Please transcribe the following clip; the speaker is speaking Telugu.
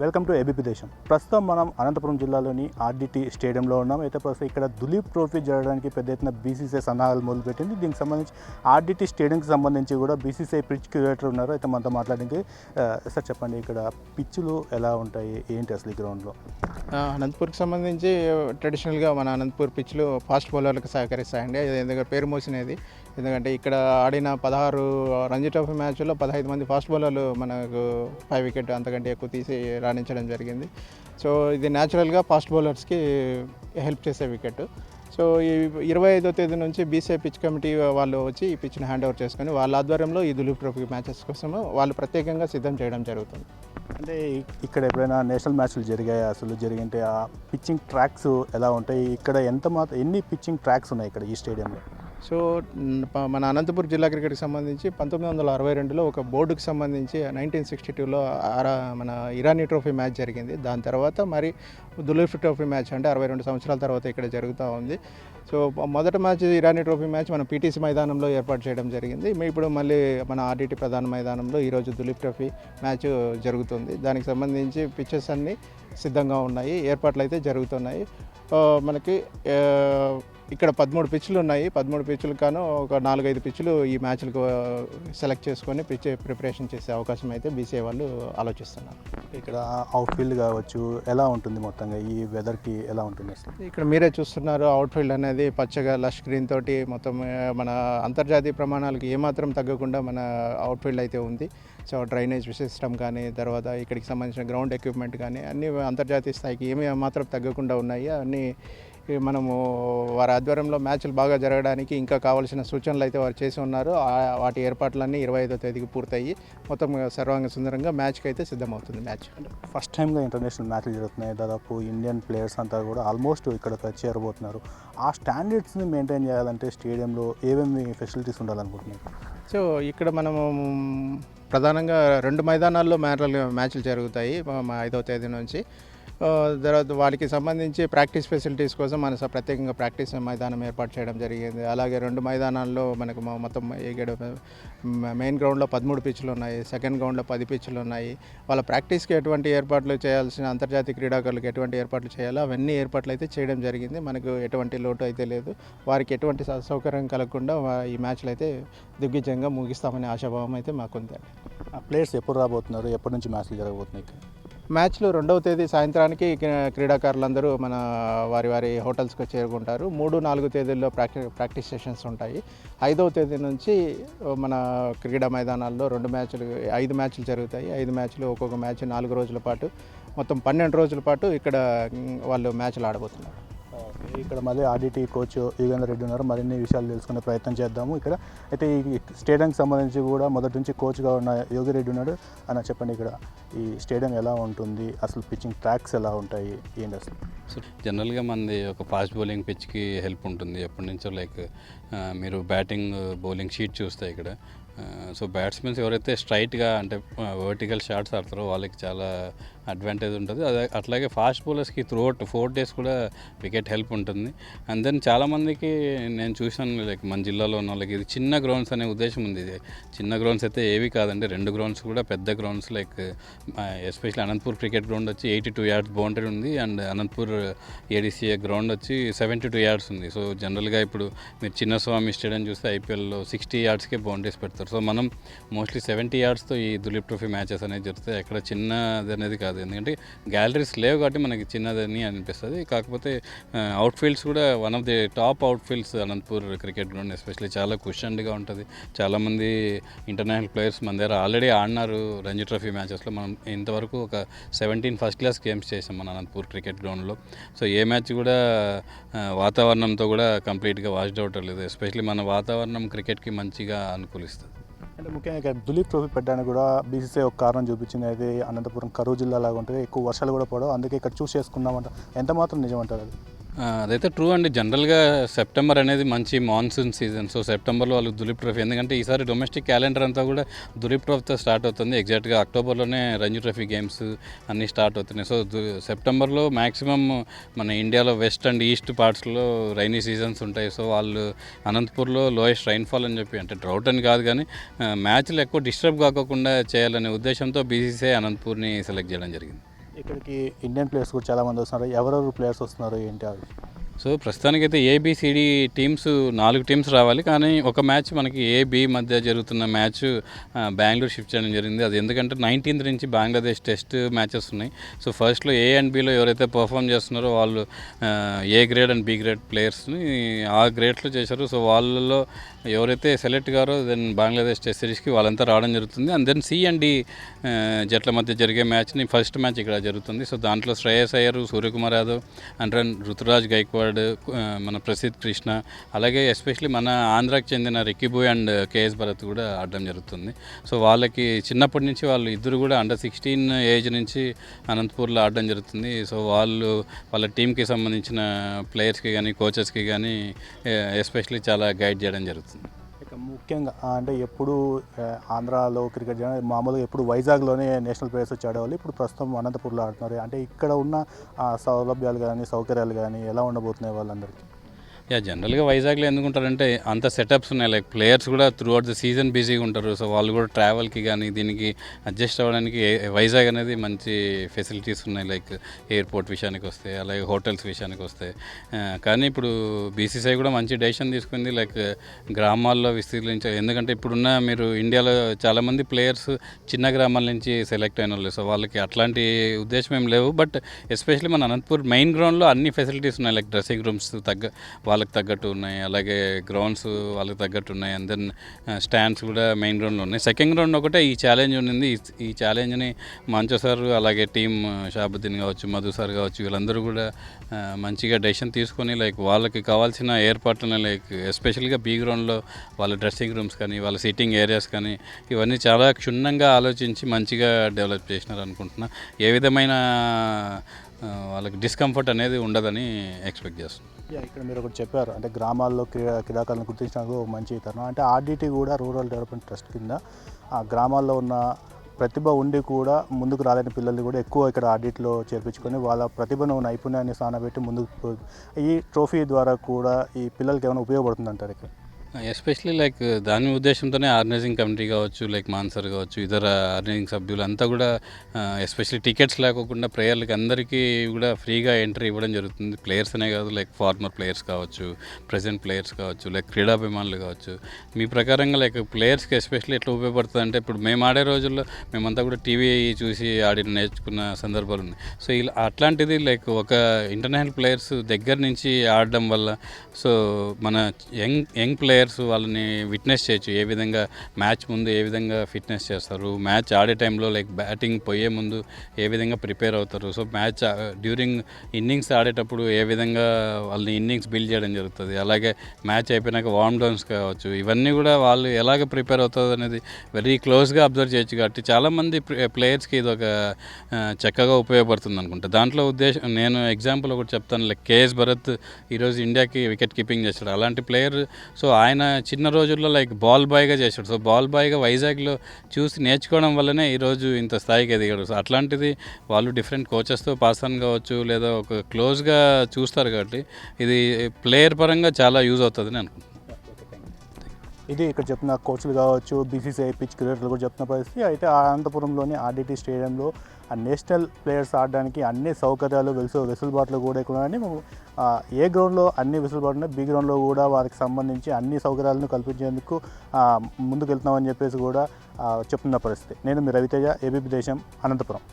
వెల్కమ్ టు ఏబీపీ దేశం. ప్రస్తుతం మనం అనంతపురం జిల్లాలోని ఆర్డిటీ స్టేడియంలో ఉన్నాం. అయితే ప్రస్తుతం ఇక్కడ దులీప్ ట్రోఫీ జరగడానికి పెద్ద ఎత్తున బీసీసీఐ సన్నాహాలు మొదలుపెట్టింది. దీనికి సంబంధించి ఆర్డిటీ స్టేడియంకి సంబంధించి కూడా బీసీసీఐ పిచ్ క్యూరేటర్ ఉన్నారు. అయితే మనతో మాట్లాడడానికి సార్ చెప్పండి ఇక్కడ పిచ్చులు ఎలా ఉంటాయి? ఏంటి అసలు ఈ గ్రౌండ్లో? అనంతపూర్కి సంబంధించి ట్రెడిషనల్గా మన అనంతపూర్ పిచ్లు ఫాస్ట్ బౌలర్లకు సహకరిస్తాయండి. ఎందుకంటే పేరు మోసినది. ఎందుకంటే ఇక్కడ ఆడిన పదహారు రంజీ ట్రోఫీ మ్యాచ్లో పదహైదు మంది ఫాస్ట్ బౌలర్లు మనకు ఫైవ్ వికెట్ అంతకంటే ఎక్కువ తీసి రాణించడం జరిగింది. సో ఇది న్యాచురల్గా ఫాస్ట్ బౌలర్స్కి హెల్ప్ చేసే వికెట్. సో ఈ ఇరవై ఐదో తేదీ నుంచి బీసీఐ పిచ్ కమిటీ వాళ్ళు వచ్చి ఈ పిచ్ని హ్యాండ్ ఓవర్ చేసుకొని వాళ్ళ ఆధ్వర్యంలో ఈ దులీప్ ట్రోఫీ మ్యాచెస్ కోసము వాళ్ళు ప్రత్యేకంగా సిద్ధం చేయడం జరుగుతుంది. అంటే ఇక్కడ ఎప్పుడైనా నేషనల్ మ్యాచ్లు జరిగాయి? అసలు జరిగింటే ఆ పిచ్చింగ్ ట్రాక్స్ ఎలా ఉంటాయి? ఇక్కడ ఎంత మాత్రం ఎన్ని పిచ్చింగ్ ట్రాక్స్ ఉన్నాయి ఇక్కడ ఈ స్టేడియంలో? సో మన అనంతపురం జిల్లా క్రికెట్కి సంబంధించి పంతొమ్మిది వందల అరవై రెండులో ఒక బోర్డుకి సంబంధించి నైన్టీన్ సిక్స్టీ టూలో మన ఇరానీ ట్రోఫీ మ్యాచ్ జరిగింది. దాని తర్వాత మరి దులీఫ్ ట్రోఫీ మ్యాచ్ అంటే అరవై రెండు సంవత్సరాల తర్వాత ఇక్కడ జరుగుతూ ఉంది. సో మొదటి మ్యాచ్ ఇరానీ ట్రోఫీ మ్యాచ్ మనం పీటీసీ మైదానంలో ఏర్పాటు చేయడం జరిగింది. ఇప్పుడు మళ్ళీ మన ఆర్డీటీ ప్రధాన మైదానంలో ఈరోజు దులీప్ ట్రోఫీ మ్యాచ్ జరుగుతుంది. దానికి సంబంధించి పిక్చర్స్ అన్నీ సిద్ధంగా ఉన్నాయి. ఏర్పాట్లు అయితే జరుగుతున్నాయి. మనకి ఇక్కడ పదమూడు పిచ్లు ఉన్నాయి. పదమూడు పిచ్చులు కాను ఒక నాలుగైదు పిచ్చులు ఈ మ్యాచ్లకు సెలెక్ట్ చేసుకొని పిచ్ ప్రిపరేషన్ చేసే అవకాశం అయితే బీసీఐ వాళ్ళు ఆలోచిస్తున్నారు. ఇక్కడ అవుట్ ఫీల్డ్ కావచ్చు ఎలా ఉంటుంది మొత్తంగా? ఈ వెదర్కి ఎలా ఉంటుంది ఇక్కడ మీరే చూస్తున్నారు అవుట్ఫీల్డ్ అనేది పచ్చగా లష్ గ్రీన్ తోటి మొత్తం మన అంతర్జాతీయ ప్రమాణాలకు ఏమాత్రం తగ్గకుండా మన అవుట్ఫీల్డ్ అయితే ఉంది. సో డ్రైనేజ్ సిస్టమ్ కానీ తర్వాత ఇక్కడికి సంబంధించిన గ్రౌండ్ ఎక్విప్మెంట్ కానీ అన్ని అంతర్జాతీయ స్థాయికి ఏమీ మాత్రం తగ్గకుండా ఉన్నాయి. అన్నీ మనము వారి ఆధ్వర్యంలో మ్యాచ్లు బాగా జరగడానికి ఇంకా కావాల్సిన సూచనలు అయితే వారు చేసి ఉన్నారు. వాటి ఏర్పాట్లన్నీ ఇరవై ఐదో తేదీకి పూర్తయ్యి మొత్తం సర్వాంగ సుందరంగా మ్యాచ్కి అయితే సిద్ధమవుతుంది మ్యాచ్. ఫస్ట్ టైంగా ఇంటర్నేషనల్ మ్యాచ్లు జరుగుతున్నాయి. దాదాపు ఇండియన్ ప్లేయర్స్ అంతా కూడా ఆల్మోస్ట్ ఇక్కడ చేరబోతున్నారు. ఆ స్టాండర్డ్స్ని మెయింటైన్ చేయాలంటే స్టేడియంలో ఏమేమి ఫెసిలిటీస్ ఉండాలనుకుంటున్నారు? సో ఇక్కడ మనము ప్రధానంగా రెండు మైదానాల్లో మ్యాచ్లు మ్యాచ్లు జరుగుతాయి. ఐదవ తేదీ నుంచి. తర్వాత వాళ్ళకి సంబంధించి ప్రాక్టీస్ ఫెసిలిటీస్ కోసం మన స- ప్రత్యేకంగా ప్రాక్టీస్ మైదానం ఏర్పాటు చేయడం జరిగింది. అలాగే రెండు మైదానాల్లో మనకు మొత్తం ఇక్కడ మెయిన్ గ్రౌండ్లో పదమూడు పిచ్చులు ఉన్నాయి సెకండ్ గ్రౌండ్లో పది పిచ్చులు ఉన్నాయి. వాళ్ళ ప్రాక్టీస్కి ఎటువంటి ఏర్పాట్లు చేయాల్సిన అంతర్జాతీయ క్రీడాకారులకు ఎటువంటి ఏర్పాట్లు చేయాలో అవన్నీ ఏర్పాట్లు అయితే చేయడం జరిగింది. మనకు ఎటువంటి లోటు అయితే లేదు. వారికి ఎటువంటి స- సౌకర్యం కలగకుండా ఈ మ్యాచ్లు అయితే దిగ్విజయంగా ముగిస్తామనే ఆశాభావం అయితే మాకుంది ఆ ప్లేయర్స్ ఎప్పుడు రాబోతున్నారు? ఎప్పటి నుంచి మ్యాచ్లు జరగబోతున్నాయి మ్యాచ్లు రెండవ తేదీ సాయంత్రానికి క్రీడాకారులందరూ మన వారి వారి హోటల్స్కి చేరుకుంటారు. మూడు నాలుగు తేదీల్లో ప్రాక్టీ ప్రాక్టీస్ సెషన్స్ ఉంటాయి. ఐదవ తేదీ నుంచి మన క్రీడా మైదానాల్లో రెండు మ్యాచ్లు ఐదు మ్యాచ్లు జరుగుతాయి. ఐదు మ్యాచ్లు ఒక్కొక్క మ్యాచ్ నాలుగు రోజుల పాటు. మొత్తం పన్నెండు రోజుల పాటు ఇక్కడ వాళ్ళు మ్యాచ్లు ఆడబోతున్నారు. ఇక్కడ మళ్ళీ ఆర్డీటీ కోచ్ యుగేందర్ రెడ్డి ఉన్నారు. మరిన్ని విషయాలు తెలుసుకునే ప్రయత్నం చేద్దాము. ఇక్కడ అయితే ఈ స్టేడియంకి సంబంధించి కూడా మొదటి నుంచి కోచ్గా ఉన్న యోగి రెడ్డి ఉన్నాడు. అన్న చెప్పండి ఇక్కడ ఈ స్టేడియం ఎలా ఉంటుంది? అసలు పిచ్చింగ్ ట్రాక్స్ ఎలా ఉంటాయి? ఏంటి అసలు? సో జనరల్గా మనది ఒక ఫాస్ట్ బౌలింగ్ పిచ్కి హెల్ప్ ఉంటుంది. ఎప్పటి నుంచో లైక్ మీరు బ్యాటింగ్ బౌలింగ్ షీట్ చూస్తే ఇక్కడ సో బ్యాట్స్మెన్స్ ఎవరైతే స్ట్రైట్గా అంటే వర్టికల్ షాట్స్ ఆడతారో వాళ్ళకి చాలా అడ్వాంటేజ్ ఉంటుంది. అదే అట్లాగే ఫాస్ట్ బౌలర్స్కి త్రూఅవుట్ ఫోర్ డేస్ కూడా వికెట్ హెల్ప్ ఉంటుంది. అండ్ దెన్ చాలామందికి నేను చూసాను లైక్ మన జిల్లాలో ఉన్న వాళ్ళకి ఇది చిన్న గ్రౌండ్స్ అనే ఉద్దేశం ఉంది. ఇది చిన్న గ్రౌండ్స్ అయితే ఏవి కాదండి రెండు గ్రౌండ్స్ కూడా పెద్ద grounds like especially Anantapur cricket ground వచ్చి ఎయిటీ టూ యార్డ్స్ బౌండరీ ఉంది. అండ్ అనంతపూర్ ఏడీసీఏ గ్రౌండ్ వచ్చి సెవెంటీ టూ యార్డ్స్ ఉంది. సో జనరల్గా ఇప్పుడు మీరు చిన్నస్వామి స్టేడియం చూస్తే ఐపీఎల్లో సిక్స్టీ యార్డ్స్కే బౌండరీస్ పెడతారు. సో మనం మోస్ట్లీ సెవెంటీ యార్డ్స్తో ఈ దులీప్ ట్రోఫీ మ్యాచెస్ అనేది జరుగుతాయి. అక్కడ చిన్నది అనేది కాదు. ఎందుకంటే గ్యాలరీస్ లేవు కాబట్టి మనకి చిన్నదని అనిపిస్తుంది. కాకపోతే అవుట్ ఫీల్డ్స్ కూడా one of the top outfields Anantapur cricket ground especially చాలా క్వశ్చన్గా ఉంటుంది. చాలామంది ఇంటర్నేషనల్ ప్లేయర్స్ మన దగ్గర ఆల్రెడీ ఆడినారు రంజీ ట్రోఫీ మ్యాచెస్లో మనం ఇంతవరకు ఒక సెవెంటీన్ ఫస్ట్ క్లాస్ గేమ్స్ చేసాం మన అనంతపూర్ క్రికెట్ గ్రౌండ్లో సో ఏ మ్యాచ్ కూడా వాతావరణంతో కూడా కంప్లీట్గా వాష్డ్ అవుట్ లేదు ఎస్పెషల్లీ మన వాతావరణం క్రికెట్కి మంచిగా అనుకూలిస్తుంది. అంటే ముఖ్యంగా ఇక్కడ దులీప్ ట్రోఫీ పెట్టడానికి కూడా బీసీసీ ఒక కారణం చూపించింది. అయితే అనంతపురం కరూరు జిల్లా లాగా ఉంటుంది. ఎక్కువ వర్షాలు కూడా పడవు. అందుకే ఇక్కడ చూస్ చేసుకున్నామంట ఎంత మాత్రం నిజం అంటారు అది? అదైతే ట్రూ అండి. జనరల్గా సెప్టెంబర్ అనేది మంచి మాన్సూన్ సీజన్ సో సెప్టెంబర్లో వాళ్ళు దులీప్ ట్రోఫీ ఎందుకంటే ఈసారి డొమెస్టిక్ క్యాలెండర్ అంతా కూడా దులీప్ ట్రోఫీతో స్టార్ట్ అవుతుంది. ఎగ్జాక్ట్గా అక్టోబర్లోనే రంజీ ట్రోఫీ గేమ్స్ అన్నీ స్టార్ట్ అవుతున్నాయి. సో దు- సెప్టెంబర్లో మ్యాక్సిమం మన ఇండియాలో వెస్ట్ అండ్ ఈస్ట్ పార్ట్స్లో రైనీ సీజన్స్ ఉంటాయి. సో వాళ్ళు అనంతపూర్లో లోయెస్ట్ రైన్ఫాల్ అని చెప్పి అంటే డ్రౌట్ అని కాదు కానీ మ్యాచ్లు ఎక్కువ డిస్టర్బ్ కాకుండా చేయాలనే ఉద్దేశంతో బీసీసీఐ అనంతపూర్ని సెలెక్ట్ చేయడం జరిగింది. ఇక్కడికి ఇండియన్ ప్లేయర్స్ కూడా చాలామంది వస్తున్నారు. ఎవరెవరు ప్లేయర్స్ వస్తున్నారు ఏంటి అవి? సో ప్రస్తుతానికైతే ఏబిసిడి టీమ్స్ నాలుగు టీమ్స్ రావాలి. కానీ ఒక మ్యాచ్ మనకి ఏబి మధ్య జరుగుతున్న మ్యాచ్ బెంగళూరు షిఫ్ట్ చేయడం జరిగింది. అది ఎందుకంటే నైన్టీన్త్ నుంచి బంగ్లాదేశ్ టెస్ట్ మ్యాచెస్ ఉన్నాయి. సో ఫస్ట్లో ఏ అండ్ బిలో ఎవరైతే పర్ఫామ్ చేస్తున్నారో వాళ్ళు A grade and B grade ప్లేయర్స్ని ఆ గ్రేడ్లో చేశారు. సో వాళ్ళలో ఎవరైతే సెలెక్ట్ గారో దెన్ బంగ్లాదేశ్ టెస్ట్ సిరీస్కి వాళ్ళంతా రావడం జరుగుతుంది. And then C and D జట్ల మధ్య జరిగే మ్యాచ్ని ఫస్ట్ మ్యాచ్ ఇక్కడ జరుగుతుంది. సో దాంట్లో శ్రేయస్ అయ్యర్ సూర్యకుమార్ యాదవ్ అండ్ రన్ రుతురాజ్ గైక్వాడ్ uh, మన ప్రసిద్ధ్ కృష్ణ అలాగే ఎస్పెషలీ మన ఆంధ్రాకి చెందిన Ricky Bhui and uh, K S Bharat కూడా ఆడడం జరుగుతుంది. సో వాళ్ళకి చిన్నప్పటి నుంచి వాళ్ళు ఇద్దరు కూడా అండర్ సిక్స్టీన్ ఏజ్ నుంచి అనంతపూర్లో ఆడడం జరుగుతుంది. సో వాళ్ళు వాళ్ళ టీంకి సంబంధించిన ప్లేయర్స్కి కానీ కోచెస్కి కానీ ఎస్పెషలీ చాలా గైడ్ చేయడం జరుగుతుంది. ఇక ముఖ్యంగా అంటే ఎప్పుడు ఆంధ్రాలో క్రికెట్ మామూలుగా ఎప్పుడు వైజాగ్లోనే నేషనల్ ప్లేయర్స్ వచ్చి ఆడేవాళ్ళు ఇప్పుడు ప్రస్తుతం అనంతపూర్లో ఆడుతున్నారు. అంటే ఇక్కడ ఉన్న సౌలభ్యాలు కానీ సౌకర్యాలు కానీ ఎలా ఉండబోతున్నాయి వాళ్ళందరికీ? యా జనరల్గా వైజాగ్లో ఎందుకు ఉంటారంటే అంత సెటప్స్ ఉన్నాయి. లైక్ ప్లేయర్స్ కూడా త్రూ అవుట్ ద సీజన్ బిజీగా ఉంటారు. సో వాళ్ళు కూడా ట్రావెల్కి కానీ దీనికి అడ్జస్ట్ అవ్వడానికి వైజాగ్ అనేది మంచి ఫెసిలిటీస్ ఉన్నాయి. లైక్ ఎయిర్పోర్ట్ విషయానికి వస్తే అలాగే హోటల్స్ విషయానికి వస్తే. కానీ ఇప్పుడు బీసీసీఐ కూడా మంచి డెసిషన్ తీసుకుంది. లైక్ గ్రామాల్లో విస్తీర్ణించాలి ఎందుకంటే ఇప్పుడున్న మీరు ఇండియాలో చాలామంది ప్లేయర్స్ చిన్న గ్రామాల నుంచి సెలెక్ట్ అయిన వాళ్ళు. సో వాళ్ళకి అట్లాంటి ఉద్దేశం ఏం లేవు. బట్ ఎస్పెషల్లీ మన అనంతపూర్ మెయిన్ గ్రౌండ్లో అన్ని ఫెసిలిటీస్ ఉన్నాయి. లైక్ డ్రెస్సింగ్ రూమ్స్ తగ్గ వాళ్ళకి తగ్గట్టు ఉన్నాయి. అలాగే గ్రౌండ్స్ వాళ్ళకి తగ్గట్టు ఉన్నాయి. అండ్ దెన్ స్టాండ్స్ కూడా మెయిన్ గ్రౌండ్లో ఉన్నాయి. సెకండ్ గ్రౌండ్ ఒకటే ఈ ఛాలెంజ్ ఉన్నింది. ఈ- ఛాలెంజ్ని మంచో సార్ అలాగే టీం షాబుద్దీన్ uh, కావచ్చు మధు సార్ కావచ్చు వీళ్ళందరూ కూడా uh, మంచిగా డెసిషన్ తీసుకొని లైక్ వాళ్ళకి కావాల్సిన ఏర్పాట్లను లైక్ ఎస్పెషల్గా బీ గ్రౌండ్లో వాళ్ళ డ్రెస్సింగ్ రూమ్స్ కానీ వాళ్ళ సిట్టింగ్ ఏరియాస్ కానీ ఇవన్నీ చాలా క్షుణ్ణంగా ఆలోచించి మంచిగా డెవలప్ చేసినారు అనుకుంటున్నా ఏ విధమైన వాళ్ళకి డిస్కంఫర్ట్ అనేది ఉండదని ఎక్స్పెక్ట్ చేస్తున్నాం. ఇక్కడ మీరు ఒకటి చెప్పారు. అంటే గ్రామాల్లో క్రీడా క్రీడాకారులను గుర్తించడానికి ఒక మంచి తరుణం. అంటే ఆర్డీటీ కూడా రూరల్ డెవలప్మెంట్ ట్రస్ట్ కింద ఆ గ్రామాల్లో ఉన్న ప్రతిభ ఉండి కూడా ముందుకు రాలేని పిల్లల్ని కూడా ఎక్కువ ఇక్కడ ఆడిట్లో చేర్పించుకొని వాళ్ళ ప్రతిభను నైపుణ్యాన్ని సానబెట్టి ముందుకు ఈ ట్రోఫీ ద్వారా కూడా ఈ పిల్లలకి ఏమైనా ఉపయోగపడుతుంది అంటారు ఇక్కడ? ఎస్పెషలీ లైక్ దాని ఉద్దేశంతోనే ఆర్గనైజింగ్ కమిటీ కావచ్చు లైక్ మాన్సర్ కావచ్చు ఇతర ఆర్గనైజింగ్ సభ్యులు అంతా కూడా ఎస్పెషల్లీ టికెట్స్ లేకోకుండా ప్లేయర్లకి అందరికీ కూడా ఫ్రీగా ఎంట్రీ ఇవ్వడం జరుగుతుంది. ప్లేయర్స్ అనే కాదు లైక్ ఫార్మర్ ప్లేయర్స్ కావచ్చు ప్రజెంట్ ప్లేయర్స్ కావచ్చు లైక్ క్రీడాభిమానులు కావచ్చు. మీ ప్రకారంగా లైక్ ప్లేయర్స్కి ఎస్పెషల్లీ ఎట్లా ఉపయోగపడుతుంది అంటే ఇప్పుడు మేము ఆడే రోజుల్లో మేమంతా కూడా టీవీ చూసి ఆడి నేర్చుకున్న సందర్భాలు ఉన్నాయి. సో ఇలా అట్లాంటిది లైక్ ఒక ఇంటర్నేషనల్ ప్లేయర్స్ దగ్గర నుంచి ఆడడం వల్ల సో మన యంగ్ యంగ్ ప్లేయర్స్ వాళ్ళని విట్నెస్ చేయొచ్చు. ఏ విధంగా మ్యాచ్ ముందు ఏ విధంగా ఫిట్నెస్ చేస్తారు? మ్యాచ్ ఆడే టైంలో లైక్ బ్యాటింగ్ పోయే ముందు ఏ విధంగా ప్రిపేర్ అవుతారు? సో మ్యాచ్ డ్యూరింగ్ ఇన్నింగ్స్ ఆడేటప్పుడు ఏ విధంగా వాళ్ళని ఇన్నింగ్స్ బిల్డ్ చేయడం జరుగుతుంది? అలాగే మ్యాచ్ అయిపోయినాక వార్మ్ డౌన్స్ కావచ్చు. ఇవన్నీ కూడా వాళ్ళు ఎలాగ ప్రిపేర్ అవుతుంది అనేది వెరీ క్లోజ్గా అబ్జర్వ్ చేయొచ్చు కాబట్టి చాలామంది ప్లేయర్స్కి ఇది ఒక చక్కగా ఉపయోగపడుతుంది అనుకుంటా. దాంట్లో ఉద్దేశం నేను ఎగ్జాంపుల్ ఒకటి చెప్తాను. లైక్ కేఎస్ భరత్ ఈరోజు ఇండియాకి వికెట్ కీపింగ్ చేశాడు. అలాంటి ప్లేయర్ సో ఆయన చిన్న రోజుల్లో లైక్ బాల్ బాయ్గా చేశాడు. సో బాల్ బాయ్గా వైజాగ్లో చూసి నేర్చుకోవడం వల్లనే ఈరోజు ఇంత స్థాయికి ఎదిగాడు. సో అట్లాంటిది వాళ్ళు డిఫరెంట్ కోచెస్తో పాస్ ఆన్ కావచ్చు లేదా ఒక క్లోజ్గా చూస్తారు కాబట్టి ఇది ప్లేయర్ పరంగా చాలా యూజ్ అవుతుందని అనుకుంటున్నాను. ఇది ఇక్కడ చెప్తున్న కోచ్లు కావచ్చు బీసీసీఐ పిచ్ క్రికెటర్లు కూడా చెప్తున్న పరిస్థితి. అయితే ఆ అనంతపురంలోని ఆర్డీటీ స్టేడియంలో ఆ నేషనల్ ప్లేయర్స్ ఆడడానికి అన్ని సౌకర్యాలు వెలుసు వెసులుబాట్లు కూడా ఇక్కడ ఉన్నాయని మేము, ఏ గ్రౌండ్లో అన్ని వెసులుబాటు ఉన్నాయి బి గ్రౌండ్లో కూడా వారికి సంబంధించి అన్ని సౌకర్యాలను కల్పించేందుకు ముందుకెళ్తున్నామని ముందుకు వెళ్తున్నామని చెప్పేసి కూడా చెప్తున్న పరిస్థితి. నేను మీ రవితేజ ఏబీపీ దేశం అనంతపురం.